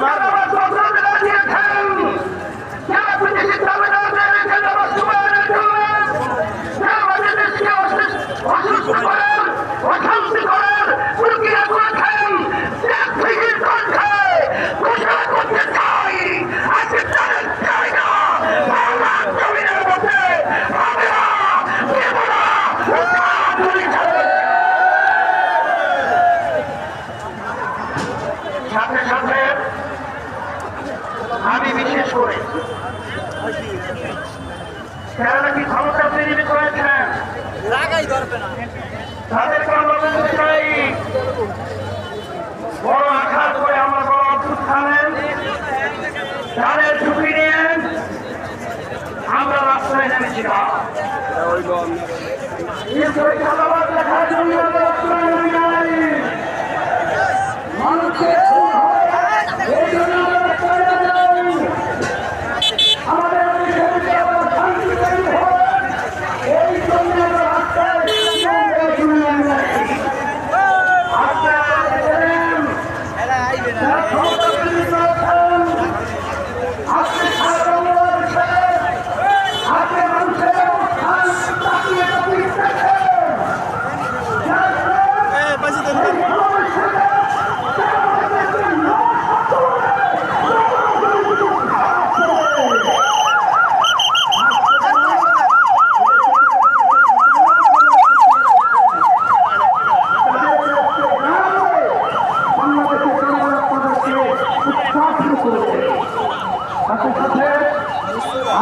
যারা স্বাধীনতা দিয়েছেন, যারা বিদেশি দাবিদারদের বাস্তবায়নের জন্য, যারা আমাদের দেশকে অসুস্থ অসুস্থ করার, অশান্তি করার প্রক্রিয়া করেছেন, দেশ থেকে কণ্ঠে ঘোষণা করতে চাই, আজকে তাদের চাই না, বাংলার জমিনের মধ্যে হবে না, দেব না, উদ্ধার করে ছাড়বে। সাথে সাথে আমি বিশেষ করে যারা নাকি ক্ষমতা তৈরি করেছেন লাগাই ধরবে না তাদেরকে আমরা বলতে চাই। বড় আঘাত করে আমরা বড় অভ্যুত্থানে তাদের ঝুঁকি নিয়ে আমরা রাস্তায় নেমেছিলাম কিন্তু এই দেখার জন্য আমরা রাস্তায় নেমে যাই। মানুষকে খুন হয়, এই জন্য আমরা রাস্তায় নেমে যাই। আমাদের দেশে আবার শান্তি তৈরি হয়, এই জন্য আমরা রাস্তায় নেমে যাই। আপনারা দেখেন, এরা আইবে না যারা ক্ষমতা তৈরি করেছেন, আজকে সারা বাংলাদেশে, আজকে মানুষের অবস্থান তাকিয়ে তাকিয়ে দেখেন। যারা এ পাশে ধরবে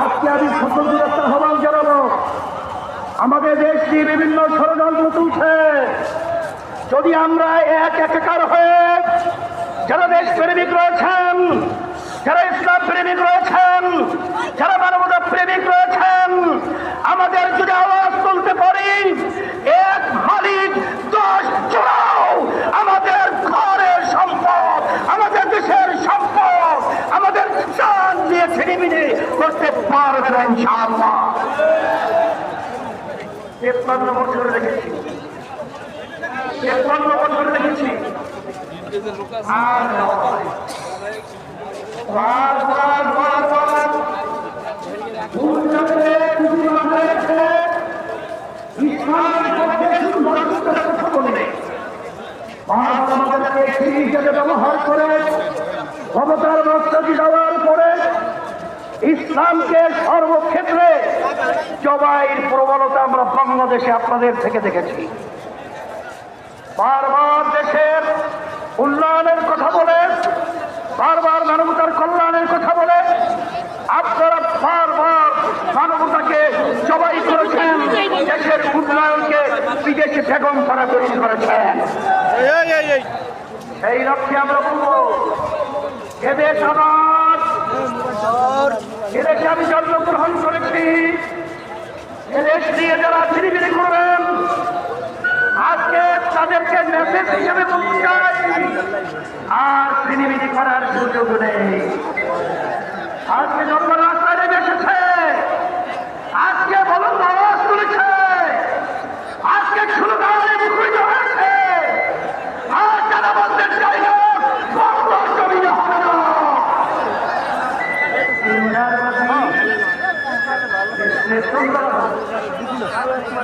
আজকে আমি সতর্কতা আহ্বান জানাব আমাদের দেশ নিয়ে বিভিন্ন ষড়যন্ত্র তুলছে যদি আমরা এক একাকার হয়ে যারা দেশ প্রেমিক রয়েছেন, যারা ইসলাম প্রেমিক রয়েছেন, যারা মানবতা প্রেমিক রয়েছেন, আমাদের যদি আওয়াজ তুলতে পারি, এক মালিক, দশ চোরাও আমাদের ঘরের সম্পদ, আমাদের দেশের সম্পদ, আমাদের চান দিয়ে ছিনিমিনি করতে পারবে না তেপ্পান্ন বছর রেখেছি। তেপ্পান্ন বছর রেখেছি। ক্ষমতার মস্তকি দেওয়ার পরে ইসলামকে সর্বক্ষেত্রে জবাইয়ের প্রবলতা আমরা বাংলাদেশে আপনাদের থেকে দেখেছি। বারবার দেশের উন্নয়নের কথা বলে, বারবার মানবতার কল্যাণের কথা বলে, আপনারা বারবার মানবতাকে জবাই করেছেন, দেশের উন্নয়নকে বিদেশি বেগম তারা তৈরি করেছেন। সেই লক্ষ্যে আমরা বলব এদেশ আমার এদেশে আমি জন্মগ্রহণ করেছি। যারা চিনিবিনি করবেন আজকে তাদেরকে মেসেজ হিসেবে বলতে চাই, আর চিনিবিনি করার সুযোগ নেই। আজকে যখন রাস্তায় নেমে এসেছে আজকে বলুন আওয়াজ তুলেছে আজকে স্লোগানে মুখরিত হয়েছে আর যারা বলতে চাই না বাংলা জমিনে হবে না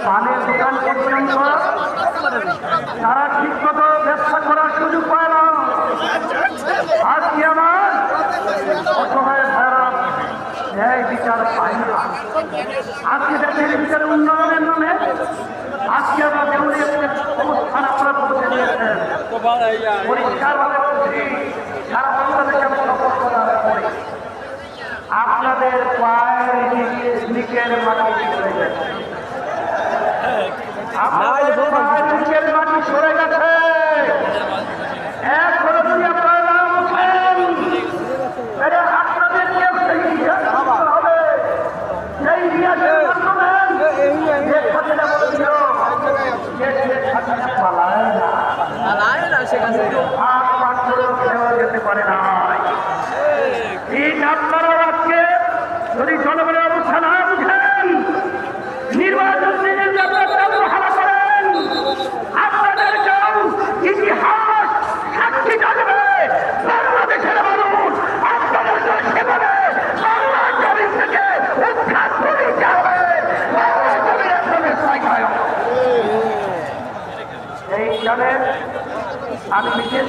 পানের দোকান পর্যন্ত তারা ঠিক মতো ব্যবসা করার সুযোগ পায় না আজকে আমার? অসহায় ভাইরা ন্যায় বিচার পায় না। আজকে দেশের বিচারে ইতিহাসের মাধ্যমে শেখ হাসিনা বলেছিল যে শেখ হাসিনা পালায় না আলায় না সেখানে হাত পাক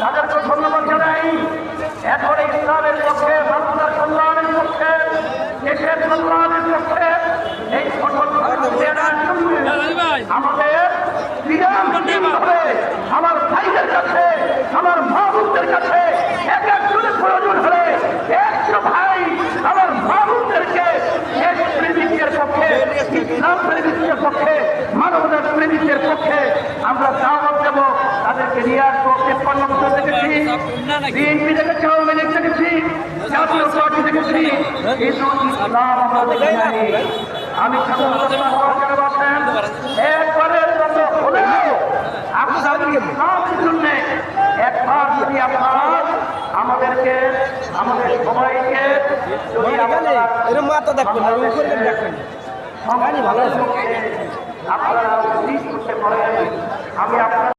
তাদেরকে ধন্যবাদ জানাই। এখন ইসলামের পক্ষে মানুষের কল্যাণের পক্ষে, দেশের কল্যাণের পক্ষে এই সকল আমাদের আমার ভাইদের কাছে, আমার মা বোনদের কাছে এক একজনের প্রয়োজন হলে একশো ভাই আমার মা বোনদেরকে দেশ প্রেমিকের পক্ষে ইসলাম প্রেমিকের পক্ষে মানবতার প্রেমিকের পক্ষে আমরা দাওয়াত দেব তাদেরকে নিয়ে আসব তেপ্পান্ন বছর দেখেছি বিএনপি দেখেছি আওয়ামী লীগ দেখেছি জাতীয় পার্টি দেখেছি কিন্তু ইসলাম আমরা দেখি আমি সাধারণ বসেন? একবারের মতো হলেও আপনার ইসলামের জন্য একবার যদি আপনারা আমাদেরকে আমাদের সবাইকে যদি আপনারা এরকম মাথা দেখবেন না উপরে দেখবেন ভালো আপনারা করতে পারেন। আমি আপনার